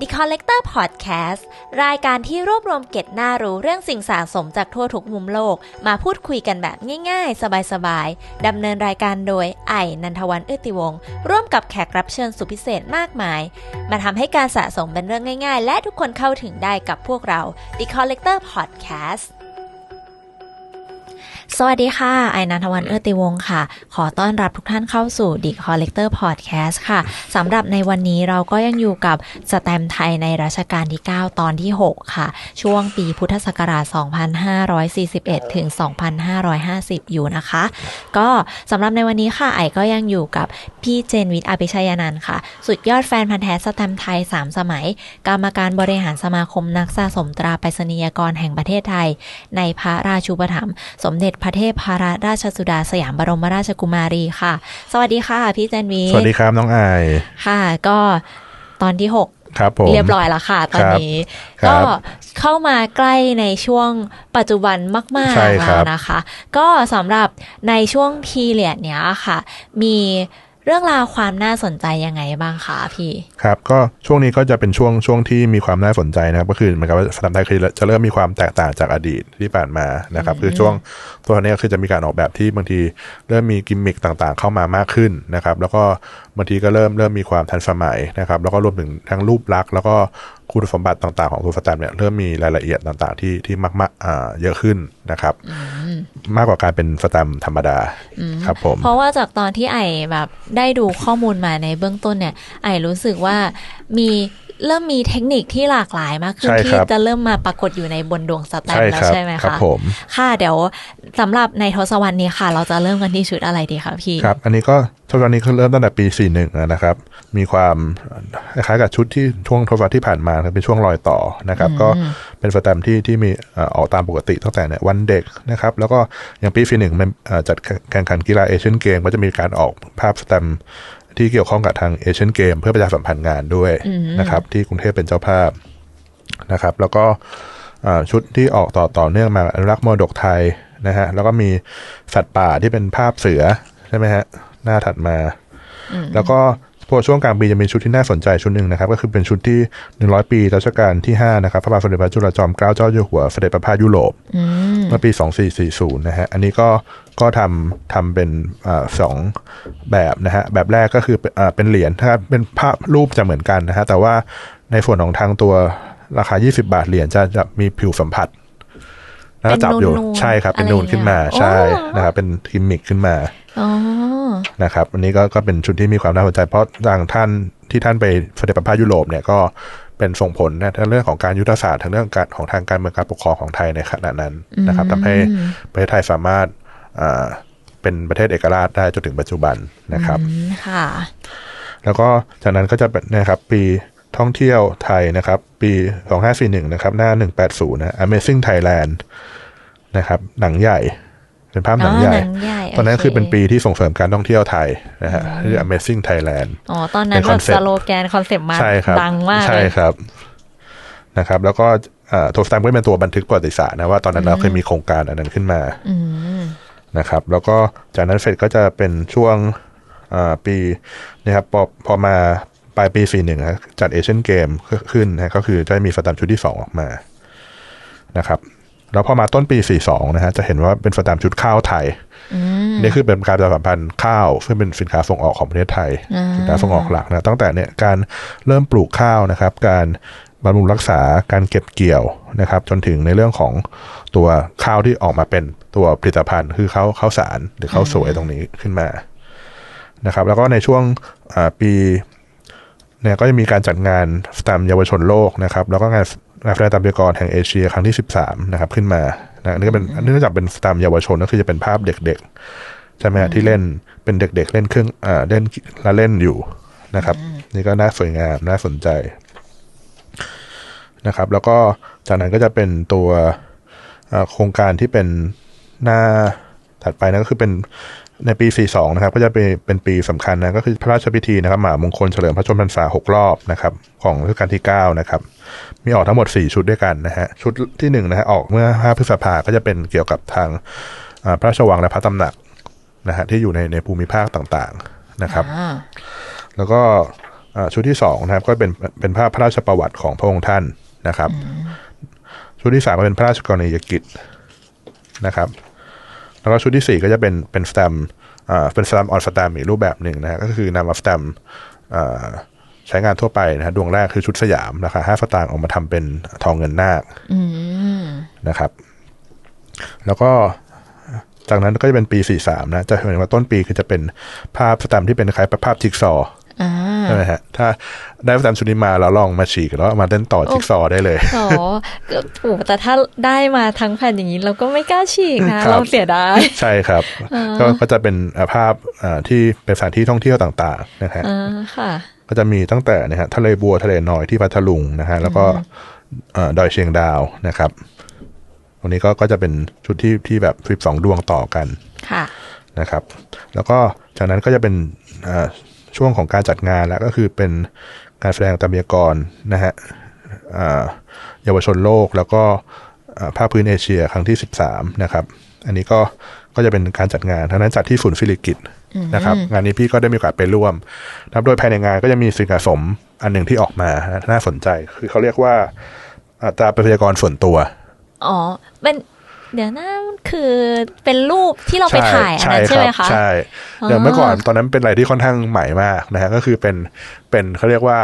The Collector Podcast รายการที่รวบรวมเก็ดน่ารู้เรื่องสิ่งสะสมจากทั่วทุกมุมโลก มาพูดคุยกันแบบง่ายๆ สบายๆ ดำเนินรายการโดยไอ้นันทวันเอื้อติวงศ์ร่วมกับแขกรับเชิญสุดพิเศษมากมาย มาทำให้การสะสมเป็นเรื่องง่ายๆ และทุกคนเข้าถึงได้กับพวกเรา The Collector Podcast สวัสดีค่ะ ไอนันทวันเอื้อติวงค่ะ ขอต้อนรับทุกท่านเข้าสู่ The Collector Podcast ค่ะสำหรับในวันนี้เราก็ยังอยู่กับสแตมไทยในรัชกาลที่ 9 ตอนที่ 6 ค่ะ ช่วงปีพุทธศักราช 2541 ถึง 2550 อยู่นะคะ ก็สำหรับในวันนี้ค่ะ ไอก็ยังอยู่กับพี่เจนวิทย์อภิชัยนันท์ค่ะ สุดยอดแฟนพันธ์แท้สแตมไทย 3 สมัย กรรมการบริหารสมาคมนักสะสมตราไปรษณียกรแห่งประเทศไทย ในพระราชูปถัมภ์สมเด็จพระเทพพรราชสุดาสยามบรมราชกุมารีค่ะ สวัสดีค่ะพี่เจนวิทย์สวัสดีครับน้องอายค่ะ ก็ตอนที่6ครับผมเรียบร้อยแล้วค่ะตอนนี้ครับก็เข้ามาใกล้ในช่วงปัจจุบันมากใช่ๆครัแล้วบนะคะ ก็สำหรับในช่วงพีเรียดเนี้ยค่ะ มี เรื่องราวความน่าสนใจยังไงบ้างคะพี่ครับก็ช่วงนี้ก็จะเป็นช่วงช่วงที่มีความน่าสนใจนะครับ ก็คือเหมือนกับว่าสถานไทยคือจะเริ่มมีความแตกต่างจากอดีตที่ผ่านมานะครับ คือช่วงตัวนี้คือจะมีการออกแบบที่บางทีเริ่มมีกิมมิคต่างๆ เข้ามามากขึ้นนะครับ แล้วก็บางทีก็เริ่มเริ่มมีความทันสมัยนะครับ แล้วก็รวมถึงทั้งรูปลักษณ์แล้วก็ คุณสมบัติต่างๆของตัวสแตมป์เนี่ยเริ่มมีรายละเอียดต่างๆที่ที่มากๆอ่าเยอะขึ้นนะครับ มากกว่าการเป็นสแตมป์ธรรมดาครับผมเพราะว่าจากตอนที่ไอแบบได้ดูข้อมูลมาในเบื้องต้นเนี่ย ไอรู้สึกว่ามี เริ่มมีเทคนิคที่หลากหลายมากขึ้นใช่ที่ครับจะเริ่มมาปรากฏอยู่ในบนดวงสแตมใช่ป์แล้วครับใช่ไหมครับคะผมค่ะเดี๋ยวสำหรับในทศวรรษนี้ค่ะ เราจะเริ่มกันที่ชุดอะไรดีคะพี่ครับ อันนี้ก็ทศวรรษนี้เขาเริ่มตั้งแต่ปี 41 นะครับ มีความคล้ายๆกับชุดที่ช่วงทศวรรษที่ผ่านมาครับเป็นช่วงรอยต่อนะครับ ก็เป็นสแตมป์ที่ที่มีเอ่อออกตามปกติตั้งแต่เนี่ยวันเด็กนะครับ แล้วก็อย่างปี 41มันเอ่อจัดแข่งขันกีฬาเอเชียนเกมก็จะมีการออกภาพสแตมป์ ที่เกี่ยวข้องกับทางเอเชียนเกมเพื่อประชาสัมพันธ์งานด้วยนะครับ ที่กรุงเทพเป็นเจ้าภาพนะครับ แล้วก็อ่าชุดที่ออกต่อต่อเนื่องมาอนุรักษ์มรดกไทยนะฮะแล้วก็มีสัตว์ป่าที่เป็นภาพเสือใช่ไหมฮะหน้าถัดมา แล้วก็ พอช่วงกลางปีจะมีชุดที่น่าสนใจชุดหนึ่งนะครับ ก็คือเป็นชุดที่ 100 ปีรัชกาลที่ 5 นะครับพระบาทสมเด็จพระจุลจอมเกล้าเจ้าอยู่หัวเสด็จประพาสยุโรปเมื่อปี 2440 นะฮะ อันนี้ก็ก็ทำทำเป็นอาสองแบบนะฮะ แบบแรกก็คือเป็นอ่าเป็นเหรียญถ้าเป็นภาพรูปจะเหมือนกันนะฮะแต่ว่าในส่วนของทางตัวราคา 20 บาทเหรียญจะจะมีผิวสัมผัส แล้วก็จับอยู่เป็นนูนๆใช่ครับ เป็นอะไรนูนขึ้นมาอย่างเงี้ยใช่อ๋อนะครับเป็นกิมมิคขึ้นมาอ๋อนะครับอันนี้ก็ก็เป็นชุดที่มีความน่าสนใจเพราะทางท่านที่ท่านไปเสด็จประพาสยุโรปเนี่ยก็เป็นส่งผลนะทั้งเรื่องของการยุทธศาสตร์ทั้งเรื่องการของทางการเมืองการปกครองของไทยในขณะนั้นนะครับทำให้ประเทศไทยสามารถอ่าเป็นประเทศเอกราชได้จนถึงปัจจุบันนะครับอืมค่ะแล้วก็จากนั้นก็จะเป็นนะครับปี ท่องเที่ยวไทยนะครับ ปี 2541 นะครับ หน้า 180 นะ Amazing Thailand นะครับ หนังใหญ่ เป็นภาพหนังใหญ่อ๋อหนังใหญ่ตอนนั้นโอเคคือเป็นปีที่ส่งเสริมการท่องเที่ยวไทยนะฮะคือ Amazing Thailand อ๋อ ตอนนั้นเป็นแบบ concept สโลแกนคอนเซปต์มาใช่ครับดังมากใช่เลยครับนะครับ แล้วก็อ่าโทสแตมก็เป็นตัวบันทึกประวัติศาสตร์นะว่าตอนนั้นเราเคยมีโครงการอันนั้นขึ้นมาอืมนะครับ แล้วก็จากนั้นเสร็จก็จะเป็นช่วงอ่าปีนะครับพอพอมา ปลายปีสี่หนึ่งจัดเอเชียนเกมขึ้นนะก็คือจะมีสแตมป์ชุดที่สองออกมานะครับแล้วพอมาต้นปี 42 นะฮะจะเห็นว่าเป็นสแตมป์ชุดข้าวไทยนี่คือเป็นการประชาสัมพันธ์ข้าว ซึ่งเป็นสินค้าส่งออกของประเทศไทย สินค้าส่งออกหลักนะตั้งแต่เนี่ยการเริ่มปลูกข้าวนะครับ การบำรุงรักษาการเก็บเกี่ยวนะครับ จนถึงในเรื่องของตัวข้าวที่ออกมาเป็นตัวผลิตภัณฑ์ คือข้าวข้าวสารหรือข้าวสวยตรงนี้ขึ้นมานะครับ แล้วก็ในช่วงอ่าปี เนี่ยก็จะมีการจัดงานสแตมป์เยาวชนโลกนะครับ แล้วก็งานงานแสดงตามยากรแห่งเอเชียครั้งที่ 13 นะครับ ขึ้นมานะอันนี้ก็เป็นอันนี้นอกจากเป็นสแตมป์เยาวชนก็คือจะเป็นภาพเด็กๆใช่ไหมฮะที่เล่นเป็นเด็ก ๆ เล่นเครื่องอ่าเล่นและเล่นอยู่นะครับ นี่ก็น่าสวยงามน่าสนใจนะครับ แล้วก็จากนั้นก็จะเป็นตัวอ่าโครงการที่เป็นหน้าถัดไปนะก็คือเป็น ในปี 42 นะครับ ก็จะเป็นเป็นปีสำคัญนะก็คือพระราชพิธีนะครับหมหามงคลเฉลิมพระชนมพรรษา 6 รอบนะครับ ของรัชกาลที่ 9 นะครับ มีออกทั้งหมด 4 ชุดด้วยกันนะฮะชุดที่1นะฮะออกเมื่อ 5 พฤษภาก็จะเป็นเกี่ยวกับทางอ่าพระราชวังและพระตำหนักนะฮะที่อยู่ในในภูมิภาคต่างๆนะครับอ่าแล้วก็อ่าชุดที่สองนะครับก็เป็นเป็นภาพพระราชประวัติของพระองค์ท่านนะครับ ชุดที่สามก็เป็นพระราชกรณียกิจนะครับ แล้วก็ชุดที่สี่ก็จะเป็นเป็นสแตมป์อ่าเป็นสแตมป์ออนสแตมป์อีกรูปแบบหนึ่งนะฮะก็คือนำมาสแตมป์อ่าใช้งานทั่วไปนะฮะดวงแรกคือชุดสยามราคาห้าสตางค์เออกมาทำเป็นทองเงินนาคอืมนะครับ แล้วก็จากนั้นก็จะเป็นปี 43 นะ จะเห็นว่าต้นปีคือจะเป็นภาพสแตมป์ที่เป็นคล้ายๆภาพจิ๊กซอว์อ่า ใช่ไหมฮะถ้าได้สแตมป์ชุดนี้มาเราลองมาฉีกแล้วเอามาเล่นต่อจิ๊กซอว์ได้เลยอ๋อก็โอ้แต่ถ้าได้มาทั้งแผ่นอย่างนี้เราก็ไม่กล้าฉีกนะครับเราเสียดายใช่ครับ ก็ก็จะเป็นอ่าภาพอ่าที่เป็นสถานที่ท่องเที่ยวต่างๆนะฮะอ่าค่ะก็จะมีตั้งแต่นะฮะทะเลบัวทะเลน้อยที่พัทลุงนะฮะแล้วก็เอ่อดอยเชียงดาวนะครับตรงนี้ก็ก็จะเป็นชุดที่ที่แบบสิบสองดวงต่อกันค่ะนะครับ แล้วก็จากนั้นก็จะเป็นอ่า ช่วงของการจัดงานแล้วก็คือเป็นการแสดงตามยากรนะฮะอ่าเยาวชนโลกแล้วก็อ่าภาคพื้นเอเชียครั้งที่ 13 นะครับ อันนี้ก็ก็จะเป็นการจัดงานทั้งนั้นจัดที่ศูนย์ฟิลิกิตนะครับ งานนี้พี่ก็ได้มีโอกาสไปร่วมนะครับโดยภายในงานก็จะมีสิ่งสะสมอันหนึ่งที่ออกมานะน่าสนใจ คือเขาเรียกว่าอัตราประชากรส่วนตัว อ๋อเป็นเดี๋ยวนะมัน คือเป็นรูปที่เราไปถ่ายอันนั้นใช่ไหมครัคะใช่อ๋ออย่างเมื่อก่อนตอนนั้นเป็นอะไรที่ค่อนข้างใหม่มากนะฮะก็คือเป็นเป็นเขาเรียกว่า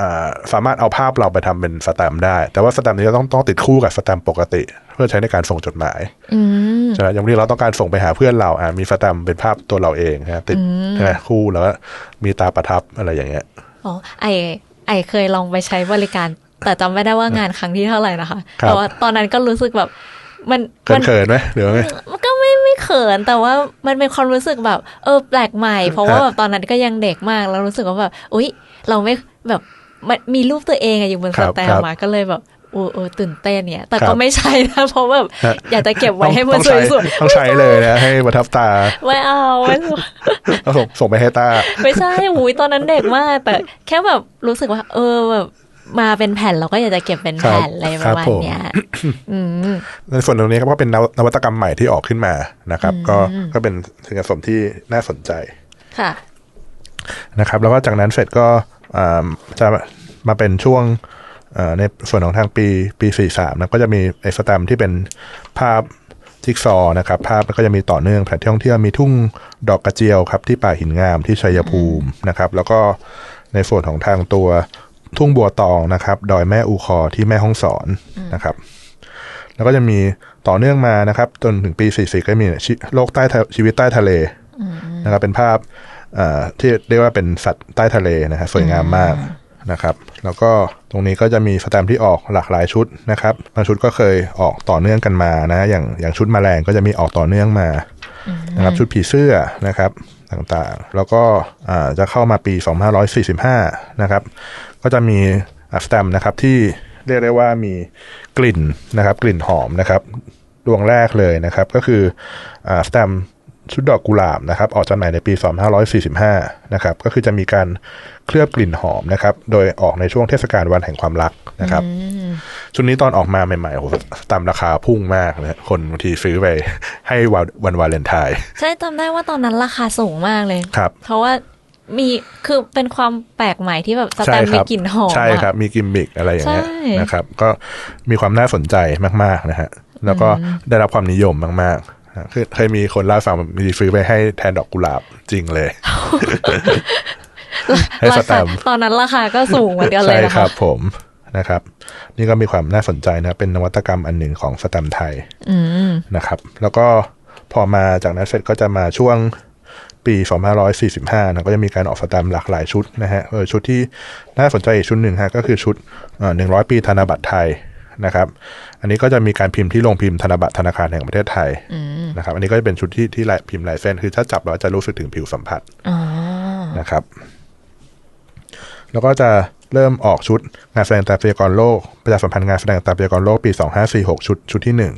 อ่าสามารถเอาภาพเราไปทำเป็นสแตมป์ได้ แต่ว่าสแตมป์นี้จะต้องต้องติดคู่กับสแตมป์ปกติ เพื่อใช้ในการส่งจดหมายอืมใช่ไหมอย่างที่เราต้องการส่งไปหาเพื่อนเราอ่ามีสแตมป์เป็นภาพตัวเราเองนะฮะติดใช่ไหมคู่แล้วก็มีตาประทับอะไรอย่างเงี้ยอ๋อไอไอเคยลองไปใช้บริการ แต่จำไม่ได้ว่างานครั้งที่เท่าไหร่นะคะครับแต่ว่าตอนนั้นก็รู้สึกแบบ มันเขิมันเขินๆไหมหรือว่าไงมันก็ไม่ไม่เขินแต่ว่ามันเป็นความรู้สึกแบบ เออแปลกใหม่ เพราะว่าฮะแบบตอนนั้นก็ยังเด็กมากแล้วรู้สึกว่าแบบอุ๊ย เราไม่แบบมันมีรูปตัวเองอะอยู่บนครัสบแตครัมบมาก็เลยแบบโอ้เออตื่นเต้นเนี่ย แต่ครัก็บไม่ใช่นะเพราะแบบฮะอยากจะเก็บไว้ให้มันต้องสใช้วยต้องใช้เลยนะให้ประทับตาๆไม่เอาไม่เอาแล้วส่งส่งไปให้ตา ไม่ใช่หูยตอนนั้นเด็กมาก แต่แค่แบบรู้สึกว่า เออแบบ มาเป็นแผ่นเราก็อยากจะเก็บเป็นแผ่นครับอะไรปครัระบมาณผมเนี้ยอืมในส่วนตรงนี้ก็เป็นนวนวัตกรรมใหม่ที่ออกขึ้นมานะครับ ก็ก็เป็นสิ่งผสมที่น่าสนใจค่ะนะครับ แล้วก็จากนั้นเสร็จก็อ่าจะมาเป็นช่วงอ่าในส่วนของทางปีปี43นะก็จะมีไอ้สแตมป์ที่เป็นภาพจิ๊กซอว์นะครับ ภาพก็จะมีต่อเนื่องแผนที่ท่องเที่ยวมีทุ่งดอกกระเจียวครับที่ป่าหินงามที่ชัยภูมินะครับ แล้วก็ในส่วนของทางตัว ทุ่งบัวตองนะครับ ดอยแม่อูคอที่แม่ห้องสอนนะครับ แล้วก็จะมีต่อเนื่องมานะครับ จนถึงปี 44 ก็มีชีโลกใต้ทะชีวิตใต้ทะเลนะครับ เป็นภาพอ่าที่เรียกว่าเป็นสัตว์ใต้ทะเลนะฮะสวยงามมากนะครับ แล้วก็ตรงนี้ก็จะมีสแตมป์ที่ออกหลากหลายชุดนะครับบางชุดก็เคยออกต่อเนื่องกันมานะ อย่างอย่างชุดแมลงก็จะมีออกต่อเนื่องมานะครับ ชุดผีเสื้อนะครับ ต่างๆ แล้วก็จะเข้ามาปี 2545 นะครับ ก็จะมีสแตมนะครับที่เรียกได้ว่ามีกลิ่นนะครับ กลิ่นหอมนะครับดวงแรกเลยนะครับ ก็คืออ่าสแตม ชุดดอกกุหลาบนะครับออกจำหน่ายในปี 2545 นะครับก็คือจะมีการเคลือบกลิ่นหอมนะครับโดยออกในช่วงเทศกาลวันแห่งความรักนะครับชุดนี้ตอนออกมาใหม่ๆโอ้โหสแตมป์ราคาพุ่งมากนะคนบางทีซื้อไปให้วันวันวาเลนไทน์ใช่จำได้ว่าตอนนั้นราคาสูงมากเลยครับเพราะว่ามีคือเป็นความแปลกใหม่ที่แบบสแตมป์มีกลิ่นหอมใช่อะครับ มีกิมมิกอะไรอย่างเงี้ยใช่นะครับ ก็มีความน่าสนใจมาก ๆ นะฮะแล้วก็ได้รับความนิยมมากๆนะ คือเคยมีคนเล่าให้ฟังมีซื้อไปให้แทนดอกกุหลาบจริงเลยให้สราแตคามป์ตอนนั้นราคาก็สูงเหมือนกันเลใช่ยนะคคะรับ ผมนะครับ นี่ก็มีความน่าสนใจนะเป็นนวัตกรรมอันหนึ่งของสแตมป์ไทยอืมนะครับ แล้วก็พอมาจากนั้นเสร็จก็จะมาช่วงปี 2545นะก็จะมีการออกสแตมป์หลากหลายชุดนะฮะเออชุดที่น่าสนใจอีกชุดหนึ่งฮะก็คือชุดหนึ่งร้อยปีธนบัตรไทย นะครับ อันนี้ก็จะมีการพิมพ์ที่โรงพิมพ์ธนบัตรธนาคารแห่งประเทศไทยนะครับ อันนี้ก็จะเป็นชุดที่ที่ลายพิมพ์ลายเส้น คือถ้าจับแล้วจะรู้สึกถึงผิวสัมผัสอ๋อนะครับ แล้วก็จะเริ่มออกชุดงานแสดงตามพยากรณ์โลกประชาสัมพันธ์งานแสดงตามพยากรณ์โลกปี2546ชุดชุดที่หนึ่ง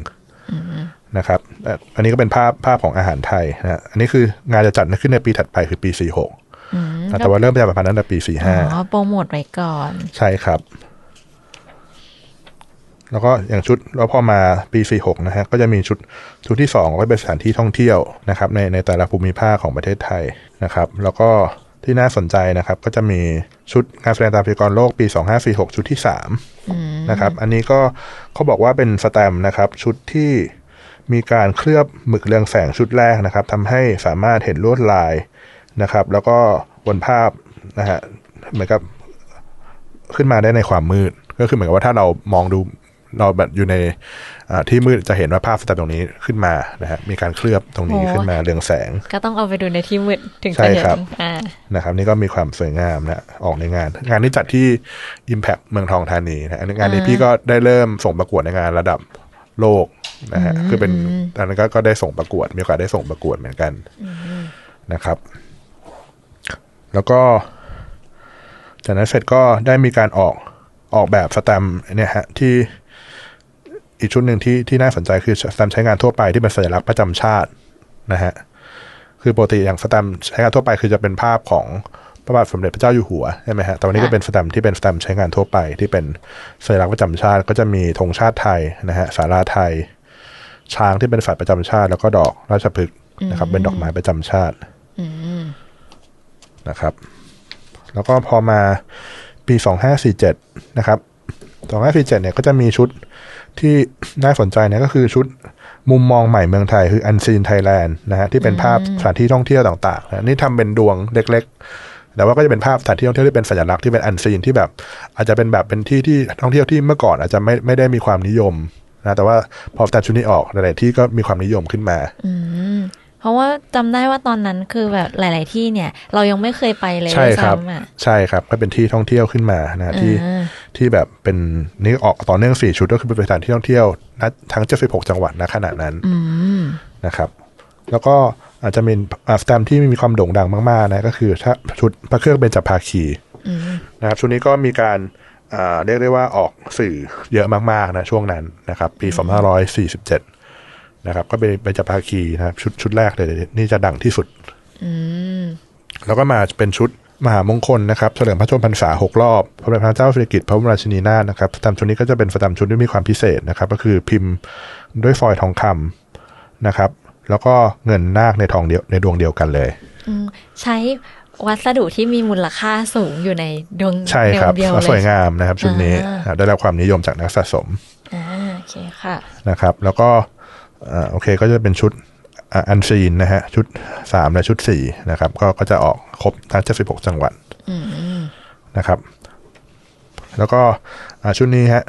นะครับเอ่ออันนี้ก็เป็นภาพภาพของอาหารไทยนะฮะอันนี้คืองานจะจัดขึ้นในปีถัดไปคือปี46นะแต่ว่าเริ่มประชาสัมพันธ์ตั้งแต่ปีอ๋อโปรโมทไว้ก่อน45ใช่ครับ แล้วก็อย่างชุดแล้วพอมาปี46นะฮะก็จะมีชุดชุดที่2ก็เป็นสถานที่ท่องเที่ยวนะครับในในแต่ละภูมิภาคของประเทศไทยนะครับ แล้วก็ที่น่าสนใจนะครับ ก็จะมีชุดงานแสดงตามพยากรณ์โลกปี 2546 ชุดที่3นะครับ อันนี้ก็เขาบอกว่าเป็นสแตมป์นะครับ ชุดที่มีการเคลือบหมึกเรืองแสงชุดแรกนะครับทำให้สามารถเห็นลวดลายนะครับ แล้วก็บนภาพนะฮะเหมือนกับขึ้นมาได้ในความมืด ก็คือเหมือนกับว่าถ้าเรามองดู เราแบบอยู่ในอ่าที่มืดจะเห็นว่าภาพสแตมป์ตรงนี้ขึ้นมานะฮะมีการเคลือบตรงนี้โอ้ขึ้นมาเรืองแสง ก็ต้องเอาไปดูในที่มืดถึงใช่จะเห็นครับอ่านะครับ นี่ก็มีความสวยงามนะออกในงาน งานนี้จัดที่ Impact เมืองทองธานีนะอันนี้งานนี้อ่าพี่ก็ได้เริ่มส่งประกวดในงานระดับโลกนะฮะคือเป็นตอนนั้นก็ก็ได้ส่งประกวด มีโอกาสได้ส่งประกวดเหมือนกันนะครับ แล้วก็จากนั้นเสร็จก็ได้มีการออกออกแบบสแตมป์เนี่ยฮะที่ อีกชุดหนึ่งที่ที่น่าสนใจคือสแตมป์ใช้งานทั่วไปที่เป็นสัญลักษณ์ประจำชาตินะฮะคือปกติอย่างสแตมป์ใช้งานทั่วไปคือจะเป็นภาพของพระบาทสมเด็จพระเจ้าอยู่หัวใช่ไหมฮะแต่วันนี้ก็ค่ะเป็นสแตมป์ที่เป็นสแตมป์ใช้งานทั่วไป ที่เป็นสัญลักษณ์ประจำชาติก็จะมีธงชาติไทยนะฮะสาราไทย ช้างที่เป็นสัตว์ประจำชาติ แล้วก็ดอกราชพฤกษ์นะครับ เป็นดอกไม้ประจำชาตินะครับ แล้วก็พอมาปีสองห้าสี่เจ็ดนะครับสองห้าสี่เจ็ดเนี่ยก็จะมีชุด ที่น่าสนใจเนี่ยก็คือชุดมุมมองใหม่เมืองไทยคืออันซีนไทยแลนด์นะฮะที่เป็นภาพสถานที่ท่องเที่ยวต่างๆนะนี่ทำเป็นดวงเล็กๆ แต่ว่าก็จะเป็นภาพสถานที่ท่องเที่ยวที่เป็นสัญลักษณ์ที่เป็นอันซีนที่แบบ อาจจะเป็นแบบเป็นที่ที่ท่องเที่ยวที่เมื่อก่อนอาจจะไม่ไม่ได้มีความนิยมนะแต่ว่าพอแต่ชุดนี้ออกหลายๆที่ก็มีความนิยมขึ้นมา เพราะว่าจำได้ว่าตอนนั้นคือแบบหลาย ๆ ที่เนี่ย เรายังไม่เคยไปเลยใช่ครับด้วยซ้ำอะใช่ครับก็เป็นที่ท่องเที่ยวขึ้นมานะฮะที่อ่าที่แบบเป็นนี่ออกต่อเนื่องสี่ชุดก็คือเป็นสถานที่ท่องเที่ยวนัดทั้ง76จังหวัดณขณะนั้นนะครับ แล้วก็อาจจะมีอ่าสแตมป์ที่มีความโด่งดังมากๆนะก็คือถ้าชุดพระเครื่องเบญจภาคีนะครับชุดนี้ก็มีการอ่าเรียกได้ว่าออกสื่อเยอะมากๆนะช่วงนั้นนะครับ ปี 2547 นะครับ ก็เป็นเบญจภาคีนะครับ ชุดชุดแรกเลยนี่จะดังที่สุดแล้วก็มาเป็นชุดมหามงคลนะครับเฉลิมพระชนมพรรษาหกรอบพระบาทพระเจ้าสิริกิติ์พระบรมราชินีนาถนะครับสแตมป์ชุดนี้ก็จะเป็นสแตมป์ชุดที่มีความพิเศษนะครับ ก็คือพิมพ์ด้วยฟอยล์ทองคำนะครับ แล้วก็เงินนาคในทองเดียวในดวงเดียวกันเลยอืมใช้วัสดุที่มีมูลค่าสูงอยู่ในดวงใช่ครับเดียวก็เลสวยยงามนะครับชุดนี้อ่าอ่าได้รับความนิยมจากนักสะสมอ่าโอเคค่ะนะครับ แล้วก็ อ่าโอเคก็จะเป็นชุดอันซีนนะฮะ ชุดสามและชุดสี่นะครับ ก็ก็จะออกครบทั้งเจ็ดสิบหกจังหวัดนะครับ แล้วก็อ่าชุดนี้ฮะ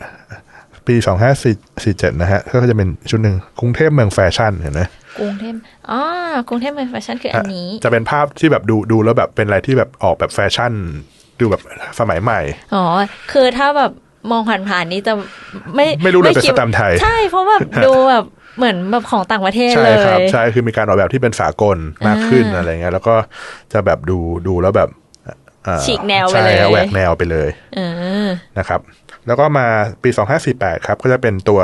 ปีสองห้าสี่สี่เจ็ดนะฮะ ก็จะเป็นชุดหนึ่งกรุงเทพเมืองแฟชั่นเห็นไหมกรุงเทพอ๋อกรุงเทพเมืองแฟชั่นคืออันนี้ จะเป็นภาพที่แบบดูดูแล้วแบบเป็นอะไรที่แบบออกแบบแฟชั่น ดูแบบสมัยใหม่ อ๋อ คือถ้าแบบมองผ่านๆนี้จะไม่ไม่รู้เลยเป็นคิดสแตมป์ไทย ใช่เพราะแบบดูแบบ เหมือนแบบของต่างประเทศใช่เลยครับ ใช่คือมีการออกแบบที่เป็นสากลมากขึ้นอะไรเงี้ยแล้วก็จะแบบดูดูแล้วแบบอ่าฉีกแนวไปใช่เลยแหวกแนวไปเลยเออนะครับ แล้วก็มาปี 2548 ครับ ก็จะเป็นตัว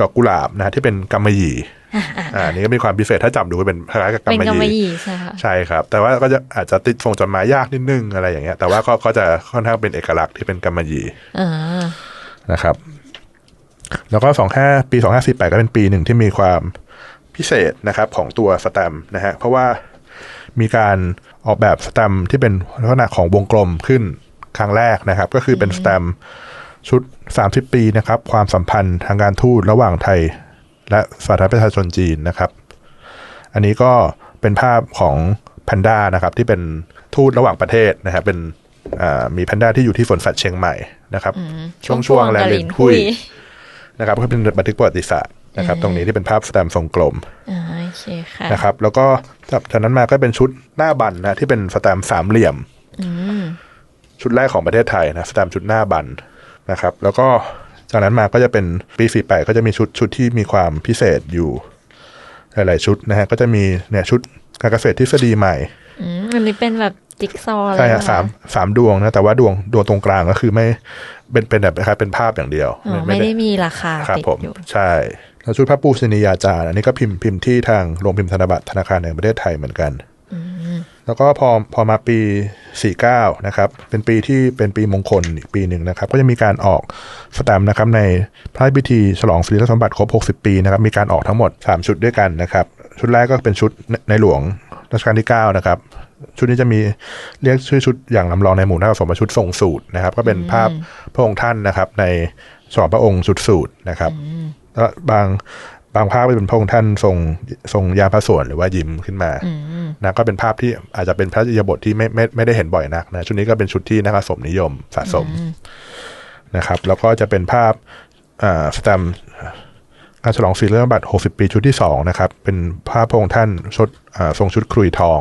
ดอกกุหลาบนะฮะที่เป็นกำมะหยี่อ่านี่ก็มีความพิเศษถ้าจับดูก็เป็นคล้ายๆกับเป็นกำมะกำหมะยี่หยี่ใช่ค่ะใช่ครับ แต่ว่าก็จะอาจจะติดทรงจดหมายยากนิดนึงอะไรอย่างเงี้ย แต่ว่าก็ก็จะค่อนข้างเป็นเอกลักษณ์ที่เป็นกำมะหยี่เออนะครับ แล้วก็25ปี2548ก็เป็นปีหนึ่งที่มีความพิเศษนะครับของตัวสแตมป์นะฮะเพราะว่ามีการออกแบบสแตมป์ที่เป็นลักษณะของวงกลมขึ้นครั้งแรกนะครับ ก็คือเป็นสแตมป์ชุด 30 ปีนะครับ ความสัมพันธ์ทางการทูตระหว่างไทย และสาธารณรัฐประชาชนจีนนะครับ อันนี้ก็เป็นภาพของแพนด้านะครับ ที่เป็นทูตระหว่างประเทศนะครับเป็นอ่ามีแพนด้าที่อยู่ที่สวนสัตว์เชียงใหม่นะครับ ช่วงช่วงแลกะนลิลินนหุหุยย นะครับก็เป็นบันทึกประวัติศาสตร์นะครับตรงนี้ที่เป็นภาพสแตมป์ทรงกลมอ่าโอเคค่ะนะครับแล้วก็จากนั้นมาก็เป็นชุดหน้าบันนะที่เป็นสแตมป์สามเหลี่ยมชุดแรกของประเทศไทยนะสแตมป์ชุดหน้าบันนะครับ แล้วก็จากนั้นมาก็จะเป็นปีสี่แปดก็จะมีชุดชุดที่มีความพิเศษอยู่ หลาย ๆ ชุดนะฮะก็จะมีเนี่ยชุดการเกษตรทฤษฎีใหม่อืมอันนี้เป็นแบบ จิ๊กซอว์เลยใช่ฮะเหรอสามสามดวงนะ แต่ว่าดวงดวงตรงกลางก็คือไม่เป็นเป็นแบบนะครับเป็นภาพอย่างเดียวอ๋อไม่ได้มีราคาครับติดผมอยู่ใช่แล้วชุดพระปูชนียาจารย์อันนี้ก็พิมพ์พิมพ์ที่ทางโรงพิมพ์ธนบัตรธนาคารแห่งประเทศไทยเหมือนกันแล้วก็พอพอมาปี 49 นะครับ เป็นปีที่เป็นปีมงคลอีกปีหนึ่งนะครับ ก็จะมีการออกสแตมป์นะครับในพระราชพิธีฉลองสรีรสมบัติครบ 60 ปีนะครับ มีการออกทั้งหมด 3 ชุดด้วยกันนะครับ ชุดแรกก็เป็นชุดในในหลวงรัชกาลที่ 9 นะครับ ชุดนี้จะมีเรียกชื่อชุดอย่างลำลองในหมู่นักสะสมว่าชุดทรงสูตรนะครับ ก็เป็นภาพพระองค์ท่านนะครับ ในฉลองพระองค์ชุดสูตรนะครับแล้วบางบางภาพเป็นพระองค์ท่านทรงทรงยามพระสวนหรือว่ายิ้มขึ้นมานะก็เป็นภาพที่อาจจะเป็นพระอิยาบทที่ไม่ไม่ไม่ได้เห็นบ่อยนักนะชุดนี้ก็เป็นชุดที่นักสะสมนิยมสะสมนะครับ แล้วก็จะเป็นภาพอ่าสแตมป์ งานฉลองศิลปบัตร60 ปีชุดที่สองนะครับ เป็นภาพพระองค์ท่านชุดอ่าทรงชุดครุยทอง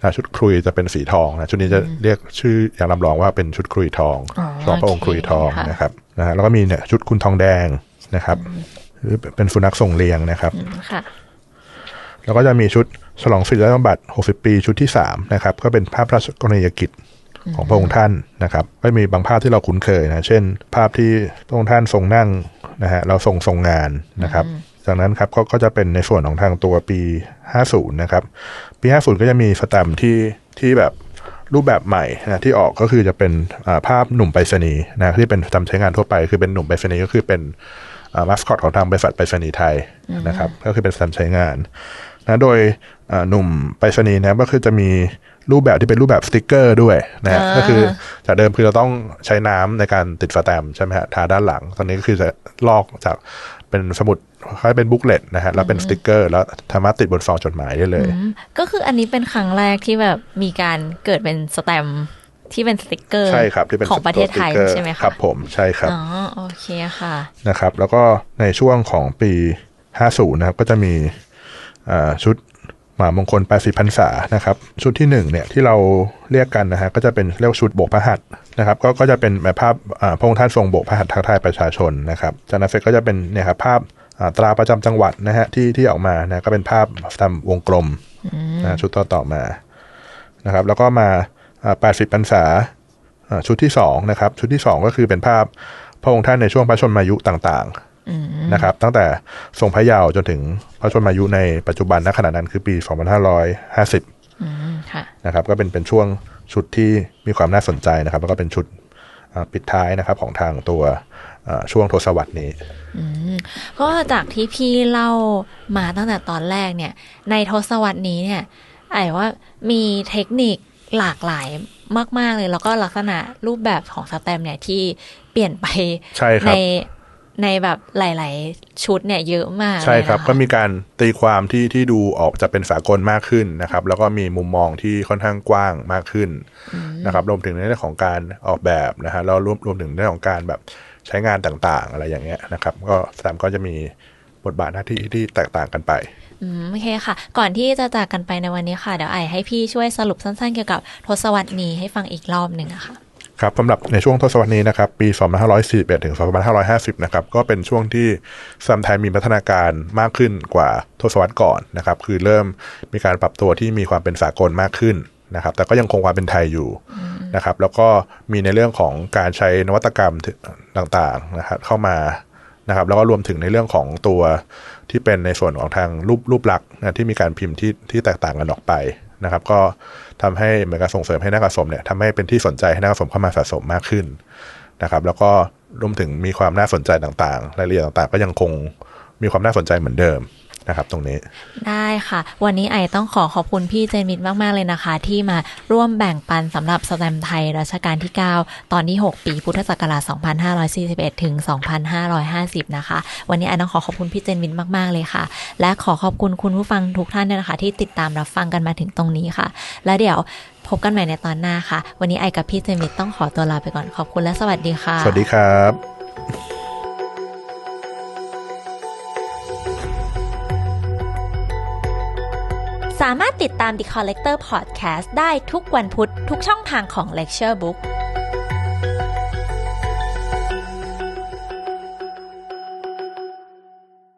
นะชุดครุยจะเป็นสีทองนะชุดนี้จะเรียกชื่ออย่างลำลองว่าเป็นชุดครุยทองอ๋อฉลองพระองค์โอคเครุยทองค่ะนะครับนะฮะแล้วก็มีเนี่ยชุดคุณทองแดงนะครับหรือเป็นสุนัขทรงเลียงนะครับอืมค่ะแล้วก็จะมีชุดฉลองศิลปบัตร60 ปีชุดที่3นะครับ ก็เป็นภาพพระราชกรณียกิจ ของพระองค์ท่านนะครับก็มีบางภาพที่เราคุ้นเคยนะเช่น ภาพที่พระองค์ท่านทรงนั่งนะฮะเราทรงทรงงานนะครับจากนั้นครับก็ก็จะเป็นในส่วนของทางตัวปี 50 นะครับ ปี 50 ก็จะมีสแตมป์ที่ที่แบบรูปแบบใหม่นะที่ออกก็คือจะเป็นอ่าภาพหนุ่มไปรษณีย์นะที่เป็นสแตมป์ใช้งานทั่วไป คือเป็นหนุ่มไปรษณีย์ก็คือเป็นมาสคอตของทางบริษัทไปรษณีย์ไทยนะครับ ก็คือเป็นสแตมป์ใช้งานนะโดยอ่าหนุ่มไปรษณีย์นะครับก็คือจะมี รูปแบบที่เป็นรูปแบบสติกเกอร์ด้วยนะฮะอ่าก็คือจากเดิมคือเราต้องใช้น้ำในการติดสแตมป์ใช่ไหมฮะทาด้านหลัง ตอนนี้ก็คือจะลอกจากเป็นสมุดคล้ายเป็นบุ๊กเลตนะฮะแล้วเป็นสติกเกอร์ แล้วสามารถติดบนซองจดหมายได้เลยอืมก็คืออันนี้เป็นครั้งแรกที่แบบมีการเกิดเป็นสแตมป์ที่เป็นสติกเกอร์ใช่ครับที่เป็นของประเทศไทยตัวสติกกอใช่ไหมคะครับผมใช่ครับอ๋อโอเคค่ะนะครับ แล้วก็ในช่วงของปี 50 นะครับ ก็จะมีอ่าชุด หมามงคล 80พรรษานะครับชุดที่หนึ่งเนี่ยที่เราเรียกกันนะฮะก็จะเป็นเรียกว่าชุดโบกพระหัตถ์นะครับก็ก็จะเป็นแบบภาพอ่าพระองค์ท่านทรงโบกพระหัตถ์ทักทายประชาชนนะครับจากนั้นเสร็จก็จะเป็นเนี่ยครับภาพอ่าตราประจำจังหวัดนะฮะที่ที่ออกมานะก็เป็นภาพตามวงกลมนะชุดต่อต่อมานะครับแล้วก็มาอ่า80พรรษาอ่าชุดที่สองนะครับชุดที่สองก็คือเป็นภาพพระองค์ท่านในช่วงพระชนมายุต่างๆ นะครับ ตั้งแต่ทรงพระเยาว์จนถึงพระชนมายุในปัจจุบันณขณะนั้นคือปี 2550อืมค่ะนะครับ ก็เป็นเป็นช่วงชุดที่มีความน่าสนใจนะครับ แล้วก็เป็นชุดอ่าปิดท้ายนะครับของทางตัวอ่าช่วงทศวรรษนี้ก็จากที่พี่เล่ามาตั้งแต่ตอนแรกเนี่ย ในทศวรรษนี้เนี่ยไอ้ว่ามีเทคนิคหลากหลายมาก ๆ เลย แล้วก็ลักษณะรูปแบบของสแตมป์เนี่ยที่เปลี่ยนไปใช่ครับใน ในแบบหลาย ๆ ชุดเนี่ยเยอะมาก ใช่ครับเลยนะะก็มีการตีความที่ที่ดูออกจะเป็นสากลมากขึ้นนะครับ แล้วก็มีมุมมองที่ค่อนข้างกว้างมากขึ้นนะครับรวมถึงในเรื่องของการออกแบบนะฮะแล้วรวมรวมถึงในเรื่องของการแบบใช้งานต่าง ๆ อะไรอย่างเงี้ยนะครับ ก็สแตมป์ก็จะมีบทบาทหน้าที่ที่แตกต่างกันไปอืมโอเคค่ะ ก่อนที่จะจากกันไปในวันนี้ค่ะ เดี๋ยวไอให้พี่ช่วยสรุปสั้น ๆ เกี่ยวกับทศวรรษนี้ให้ฟังอีกรอบหนึ่งอะค่ะ ครับสำหรับในช่วงทศวรรษนี้นะครับ ปี 2541 ถึง 2550 นะครับ ก็เป็นช่วงที่ซัมไทยมีพัฒนาการมากขึ้นกว่าทศวรรษก่อนนะครับ คือเริ่มมีการปรับตัวที่มีความเป็นสากลมากขึ้นนะครับ แต่ก็ยังคงความเป็นไทยอยู่นะครับ แล้วก็มีในเรื่องของการใช้นวัตกรรมต่างๆนะครับเข้ามานะครับ แล้วก็รวมถึงในเรื่องของตัวที่เป็นในส่วนของทางรูปรูปลักษณ์นะที่มีการพิมพ์ที่ที่แตกต่างกันออกไป นะครับ ก็ทำให้เหมือนกับส่งเสริมให้นักสะสมเนี่ยทำให้เป็นที่สนใจให้นักสะสมเข้ามาสะสมมากขึ้นนะครับ แล้วก็รวมถึงมีความน่าสนใจต่างๆ รายละเอียดต่างๆ ก็ยังคงมีความน่าสนใจเหมือนเดิม นะครับ ตรงนี้ ได้ค่ะ วันนี้ไอต้องขอขอบคุณพี่เจนมิตมาก ๆ เลยนะคะ ที่มาร่วมแบ่งปันสำหรับสแตมป์ไทยรัชกาลที่ 9 ตอนที่ 6 ปีพุทธศักราช2541 ถึง 2550 นะคะ วันนี้ไอต้องขอขอบคุณพี่เจนมิตมาก ๆ เลยค่ะ และขอขอบคุณคุณผู้ฟังทุกท่านด้วยนะคะ ที่ติดตามรับฟังกันมาถึงตรงนี้ค่ะ แล้วเดี๋ยวพบกันใหม่ในตอนหน้าค่ะ วันนี้ไอกับพี่เจนมิตต้องขอตัวลาไปก่อนขอบคุณและสวัสดีค่ะ สวัสดีครับ สามารถติดตาม The Collector Podcast ได้ทุกวันพุธทุกช่องทางของ Lecture Book